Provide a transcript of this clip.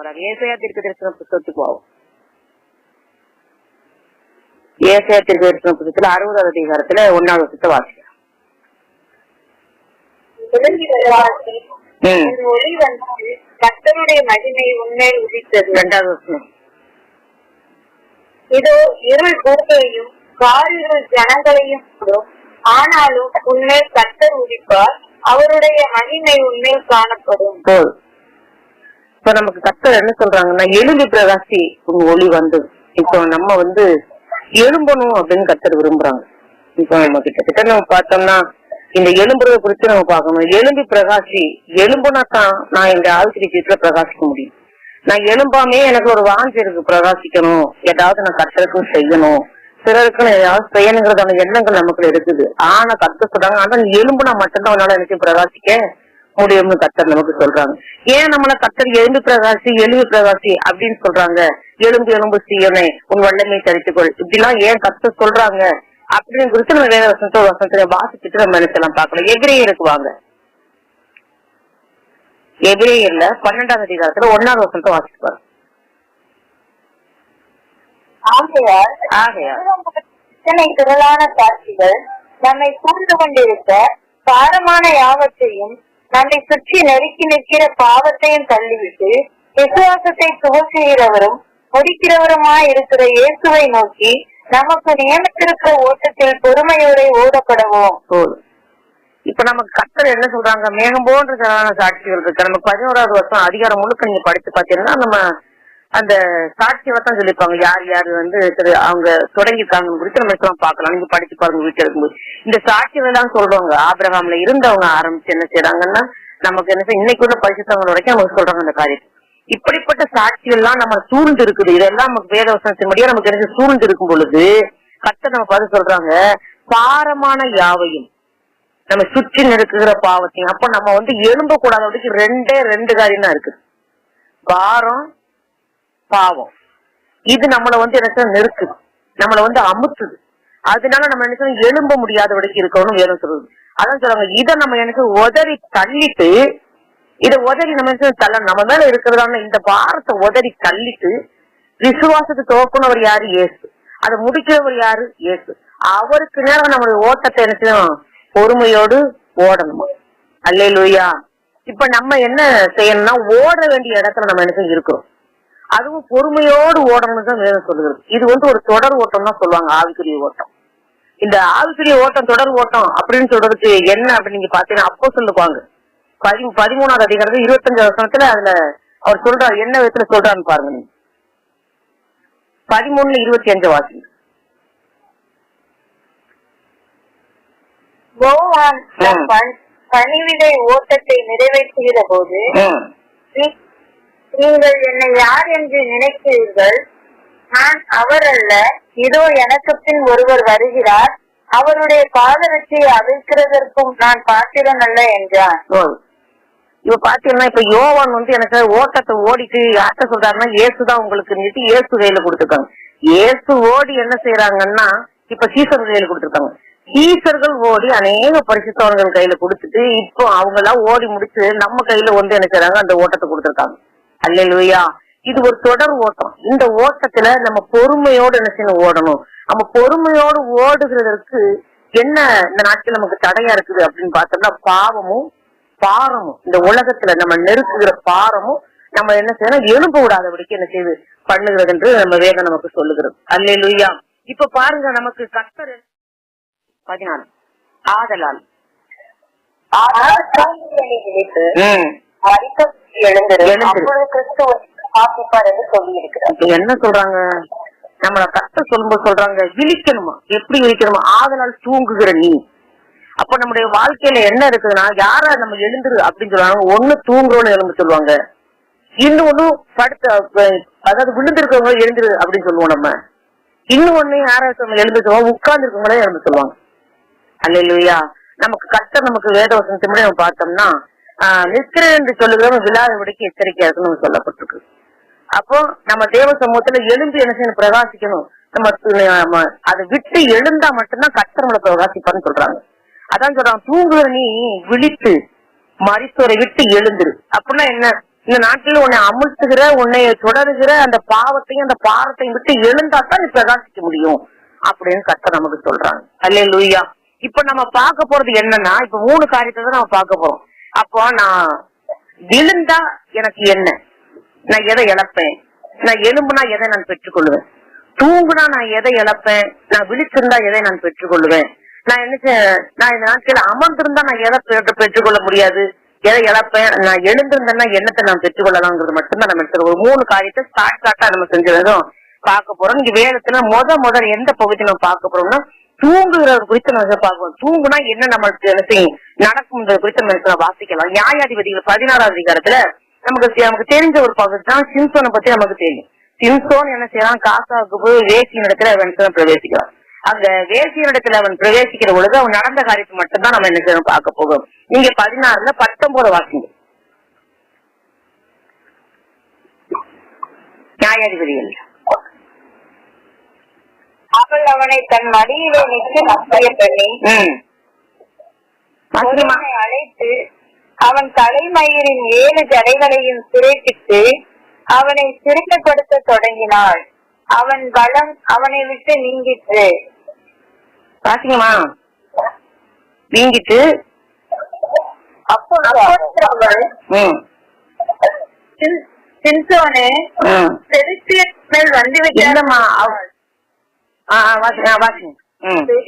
போறாங்க ஏசையா தீர்க்க தரிசன புத்தகத்துக்கு போவோம். ஏசையா தீர்க்க தரிசன புத்தகத்துல அறுபதாவது அதிகாரத்துல ஒன்னாவது வருஷத்தை ஒளி கர்த்தருடைய மகிமை உண்மையில் உதித்தது. ரெண்டாவது வருஷம் இதோ இருள் பூமியையும் காரிருள் ஜனங்களையும் ஆனாலும் உண்மையில் கர்த்தர் உதிப்பார். அவருடைய மகிமை உண்மையில் காணப்படும். இப்ப நமக்கு கத்தர் என்ன சொல்றாங்கன்னா எலும்பி பிரகாசி உங்க ஒளி வந்து இப்போ நம்ம வந்து எழும்பணும் அப்படின்னு கத்தர் விரும்புறாங்க. இப்போ நம்ம கிட்டத்தட்ட நம்ம பார்த்தோம்னா இந்த எலும்புறத குறித்து நம்ம பார்க்கணும். எலும்பி பிரகாசி எலும்புனா தான் நான் இந்த ஆழ்த்திரி வீட்டுல பிரகாசிக்க முடியும். நான் எலும்பாமே எனக்கு ஒரு வாஞ்சி இருக்கு பிரகாசிக்கணும். ஏதாவது நான் கத்தருக்கும் செய்யணும். சிலருக்கு ஏதாவது செய்யணுங்கிறதான எண்ணங்கள் நமக்குள்ள இருக்குது. ஆனா கத்த சொல்றாங்க ஆனா நீ எலும்புனா மட்டும்தான் உன்னால எனக்கு பிரகாசிக்க முடியும்னு கத்தர் நமக்கு சொல்றாங்க. ஏன் நம்மள கத்தர் எலும்பு பிரகாசி எலும்பு பிரகாசி அப்படின்னு சொல்றாங்க? எலும்பு எலும்பு சீயனை உன் வல்லமை தரித்துக்கொள். இப்படிலாம் ஏன் கத்தர் சொல்றாங்க? அப்படின்னு குறித்து நம்ம வேத வசனத்தை வசனத்துல வாசிச்சுட்டு நம்ம நினைச்சலாம் பார்க்கலாம். எதிரியருக்கு வாங்க. எதிரியர்ல பன்னெண்டாவது அதிகாரத்துல ஒன்னாவது வசனத்தை வாசிப்பாரு ஆகையால் ஆகையால் இத்தனை திரளான சாட்சிகள் நம்மை சூழ்ந்து கொண்டிருக்க பாரமான யாவற்றையும் நம்மை சுற்றி நெருக்கி நிற்கிற பாவத்தையும் தள்ளிவிட்டு விசுவாசத்தை துவக்குகிறவரும் முடிக்கிறவருமாய் இருக்கிற இயேசுவை நோக்கி நமக்கு நியமித்திருக்கிற ஓட்டத்தில் பொறுமையோட ஓடப்படவும். இப்ப நமக்கு கத்தர் என்ன சொல்றாங்க? மேகம் போன்ற சாட்சிகள் இருக்கு. நம்ம பதினோராவது வருஷம் அதிகாரம் முழுக்க நீங்க படிச்சு பாத்தீங்கன்னா நம்ம அந்த சாட்சியை தான் சொல்லிருப்பாங்க யார் யார் வந்து அவங்க தொடங்கிருக்காங்க குறித்து நம்ம எல்லாம் பார்க்கலாம். நீங்க படிச்சு பாருங்க வீட்டுல இருக்கும்போது. இந்த சாட்சிகள் தான் சொல்றாங்க ஆபிரகாம்ல இருந்தவங்க ஆரம்பிச்சு என்ன செய்யறாங்கன்னா நமக்கு என்ன செய்ய- இன்னைக்கு உள்ள பரிசுத்தவங்க வரைக்கும் நமக்கு சொல்றாங்க அந்த காரியம். இப்படிப்பட்ட சாட்சியெல்லாம் எல்லாம் நம்ம சூழ்ந்து இருக்குது. இதெல்லாம் நமக்கு வேத வசனத்தின்படியே நமக்கு என்ன சூழ்ந்து இருக்கும் பொழுது கத்த நம்ம பார்த்து சொல்றாங்க பாரமான யாவையும் நம்ம சுற்றி நெருக்குகிற பாவத்தையும் அப்ப நம்ம வந்து எழும்ப கூடாத ரெண்டே ரெண்டு காரியம் தான் இருக்கு பாரம் பாவம். இது நம்மள வந்து என்ன நெருக்குது. நம்மள வந்து அமுத்துது. அதனால நம்ம என்ன எழும்ப முடியாத வரைக்கும் இருக்கணும் வேணும் சொல்றது அதான் சொல்றாங்க இதை நம்ம எனக்கு உதறி தள்ளிட்டு இதை உதறி நம்ம தள்ள நம்ம மேல இருக்கிறதான இந்த பாரத்தை உதறி தள்ளிட்டு விசுவாசத்தை துவக்குனவர் யாரு? இயேசு. அதை முடிக்கிறவர் யாரு? இயேசு. அவருக்கு நேரம் நம்மளுடைய ஓட்டத்தை என்ன பொறுமையோடு ஓடணுமா? அல்லேலூயா. இப்ப நம்ம என்ன செய்யணும்னா ஓட வேண்டிய இடத்துல நம்ம என்ன இருக்கிறோம். அதுவும் பொறுமையோடு ஓடணும்னு தான் வேதம் சொல்லுகிறது. இது வந்து ஒரு தொடர் ஓட்டம் தான் சொல்லுவாங்க ஆவிக்குரிய ஓட்டம். இந்த ஆவிக்குரிய ஓட்டம் தொடர் ஓட்டம் அப்படின்னு சொல்றதுக்கு என்ன அப்படின்னு நீங்க பாத்தீங்கன்னா அப்போ சொல்லுவாங்க. பதி பதிமூணாவது அதிகாரத்துல இருபத்தஞ்சு வருஷத்துல அதுல அவர் சொல்றாரு என்ன விதத்துல சொல்றாருன்னு பாருங்க நீங்க. பதிமூணுல இருபத்தி அஞ்சு வாசி பணிவிடை ஓட்டத்தை நிறைவேற்றுகிற போது நீங்கள் என்னை யார் என்று நினைக்கிறீர்கள்? நான் அவர் அல்ல இதோ எனக்கு பின் ஒருவர் வருகிறார். அவருடைய பாதரட்சியை அவிழ்க்கிறதற்கும் நான் பாத்திரன் அல்ல என்றான் இப்ப பாத்தீங்கன்னா இப்ப யோவான் வந்து எனக்கு ஓட்டத்தை ஓடிட்டு யார்கிட்ட சொல்றாருன்னா ஏசுதான் உங்களுக்கு நிறுத்தி ஏசு கையில கொடுத்துருக்காங்க. ஏசு ஓடி என்ன செய்யறாங்கன்னா இப்ப சீசர் கையில கொடுத்துருக்காங்க. சீசர்கள் ஓடி அநேக பரிசுத்தவர்கள் கையில கொடுத்துட்டு இப்போ அவங்க எல்லாம் ஓடி முடிச்சு நம்ம கையில வந்து என்ன செய்றாங்க அந்த ஓட்டத்தை கொடுத்துருக்காங்க. அல்லேலூயா. இது ஒரு தொடர் ஓட்டம். இந்த ஓட்டத்துல நம்ம பொறுமையோடு என்ன செய்யணும்? ஓடணும். நம்ம பொறுமையோடு ஓடுகிறதற்கு என்ன இந்த நாட்டில் நமக்கு தடையா இருக்குது அப்படின்னு பார்த்தோம்னா பாவமும் பாரமும். இந்த உலகத்துல நம்ம நெருக்குகிற பாரமும் நம்ம என்ன செய்யணும்? எழும்ப விடாதபடிக்கு என்ன செய்து பண்ணுகிறது என்று நம்ம வேதம் நமக்கு சொல்லுகிறது. அல்லேலூயா. இப்ப பாருங்க நமக்கு கத்தர் பதினாலு ஆதலால். ஆனால் என்ன சொல்றாங்க? நம்மள கத்த சொல்லும்போது சொல்றாங்க விழிக்கணுமா? எப்படி விழிக்கணுமா? ஆதலால் தூங்குகிற நீ. அப்ப நம்முடைய வாழ்க்கையில என்ன இருக்குதுன்னா யார நம்ம எழுந்துரு அப்படின்னு சொல்லுவாங்க. ஒண்ணு தூங்குறோம்னு எழுந்து சொல்லுவாங்க. இன்னும் ஒண்ணு படுத்த அதாவது விழுந்திருக்கவங்க எழுந்துரு அப்படின்னு சொல்லுவோம் நம்ம. இன்னும் ஒண்ணு யாராச்சும் எழுந்து சொல்லுவோம் உட்கார்ந்து இருக்கவங்களே எழுந்து சொல்லுவாங்க. அல்லையா நமக்கு கஷ்டம் நமக்கு வேத வசனத்தின்படி நம்ம பார்த்தோம்னா ஆஹ், நிற்கிறேன் என்று சொல்லுகிறோம் விழாதபடிக்கு எச்சரிக்கையா இருக்குன்னு சொல்லப்பட்டிருக்கு. அப்போ நம்ம தேவ சமூகத்துல எழுந்து என்ன செய்யணும்? பிரகாசிக்கணும். நம்ம அதை விட்டு எழுந்தா மட்டும்தான் கர்த்தர் பிரகாசிப்பான்னு சொல்றாங்க. அதான் சொல்றாங்க தூங்குற நீ விழித்து மரித்தோரை விட்டு எழுந்துரு. அப்படின்னா என்ன? இந்த நாட்டில் உன்னை அமுழ்த்துகிற உன்னை தொடருகிற அந்த பாவத்தையும் அந்த பாரத்தையும் விட்டு எழுந்தாதான் நீ பிரகாசிக்க முடியும் அப்படின்னு கத்த நமக்கு சொல்றாங்க. அல்ல லூயா இப்ப நம்ம பார்க்க போறது என்னன்னா இப்ப மூணு காரியத்தை தான் நம்ம பார்க்க போறோம். அப்போ நான் விழுந்தா எனக்கு என்ன? நான் எதை இழப்பேன்? நான் எலும்புனா எதை நான் பெற்றுக்கொள்வேன்? தூங்குனா நான் எதை இழப்பேன்? நான் விழிச்சிருந்தா எதை நான் பெற்றுக்கொள்வேன்? நான் என்ன நான் இந்த நாட்கள் அமர்ந்திருந்தா நான் எதை பெற்று- பெற்றுக்கொள்ள முடியாது? எதை இழப்பேன்? நான் எழுந்திருந்தேன்னா என்னத்தை நான் பெற்றுக்கொள்ளலாங்கிறது மட்டும்தான் நம்ம எடுத்துக்கிறோம். ஒரு மூணு காரியத்தை ஸ்டார்ட் ஸ்டார்ட்டா நம்ம செஞ்சதும் பார்க்க போறோம். இங்க வேதத்துல முத முதல் எந்த பகுதி நம்ம பார்க்க போறோம்னா தூங்குகிறது குறித்து நம்ம பார்க்கணும் தூங்குனா என்ன நம்மளுக்கு என்ன செய்யும் நடக்கும்ன்றது குறித்து நம்ம வாசிக்கலாம். நியாயாதிபதிகள் பதினாறாவது அதிகாரத்துல நமக்கு நமக்கு தெரிஞ்ச ஒரு பகுதி தான் சிம்சோனை பத்தி நமக்கு தெரியும். சிம்சோன் என்ன செய்யறான்? காசாவுக்கு போய் வேசியின் இடத்துல அவன் பிரவேசிக்கலாம் பிரவேசிக்கிறான். அந்த வேசியின் இடத்துல அவன் பிரவேசிக்கிற பொழுது அவன் நடந்த காரியத்தை மட்டும்தான் நம்ம என்ன செய்யணும் பார்க்க போகும் நீங்க பதினாறுல பத்தொன்பது வாசிங்க. நியாயாதிபதிகள். அவனை தன் மடியிலே நிற்க நம்பிய பண்ணி. அழைத்து அவன் தலைமயிரின் ஏழு ஜடைகளையும் சிறைப்பிட்டு அவனை சிறுமைப்படுத்த தொடங்கினாள். அவன் பலம் அவனை விட்டு நீங்கிற்று. வாசிங்கம்மா வீங்கிட்டு அப்பொழுது அவள் ம். சிம்- சிம்சோனே ம். பெலிஸ்தியர் மேல் வந்துவிட்டார் இல்லம்மா Ah, ah, va, ah,